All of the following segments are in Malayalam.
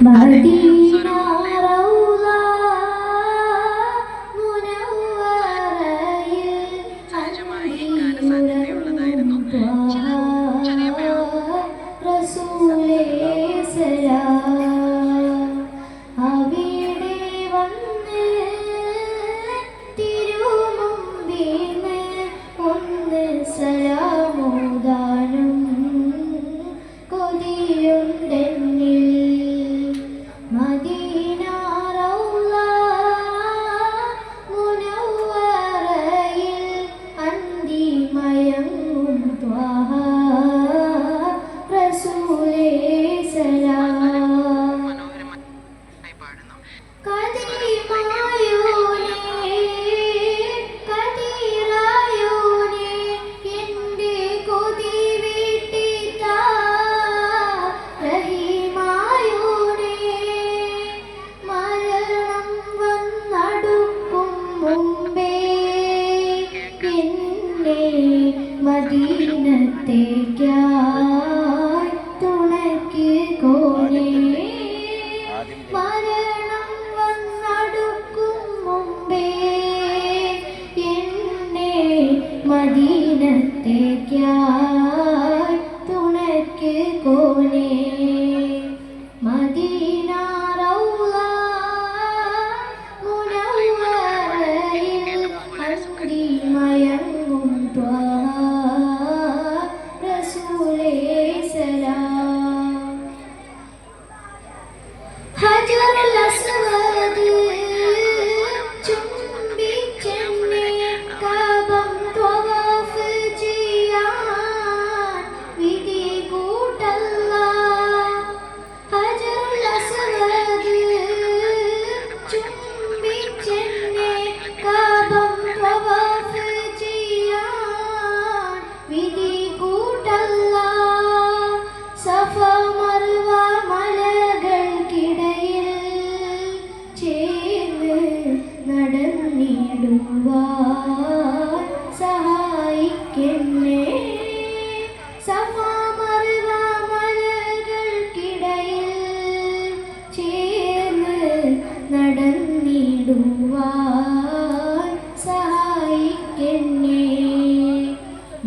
Madina. മദീനത്തേക്കായി തുണയ്ക്ക് കോലേ. മരണം വന്നടുക്കും മുമ്പേ എന്നെ മദീനത്തേക്കായി തുണയ്ക്ക് കോലേ. ഹജറുൽ അസ്വ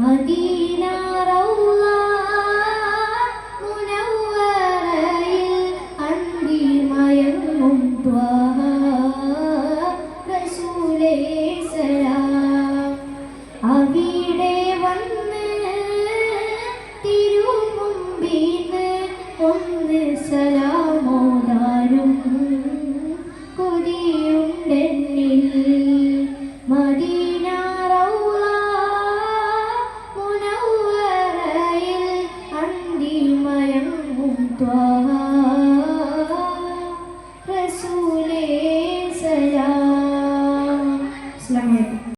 മദീന റൗള മുനവ്വറയിൽ അൻപി മയങ്ങും ത്വഹ റസൂലേ സലാം. അവിടെ വന്ന് തിരുമുമ്പിന്ന് ഒന്ന് സലാമോദാരും കൊതിയുണ്ടെന്നേ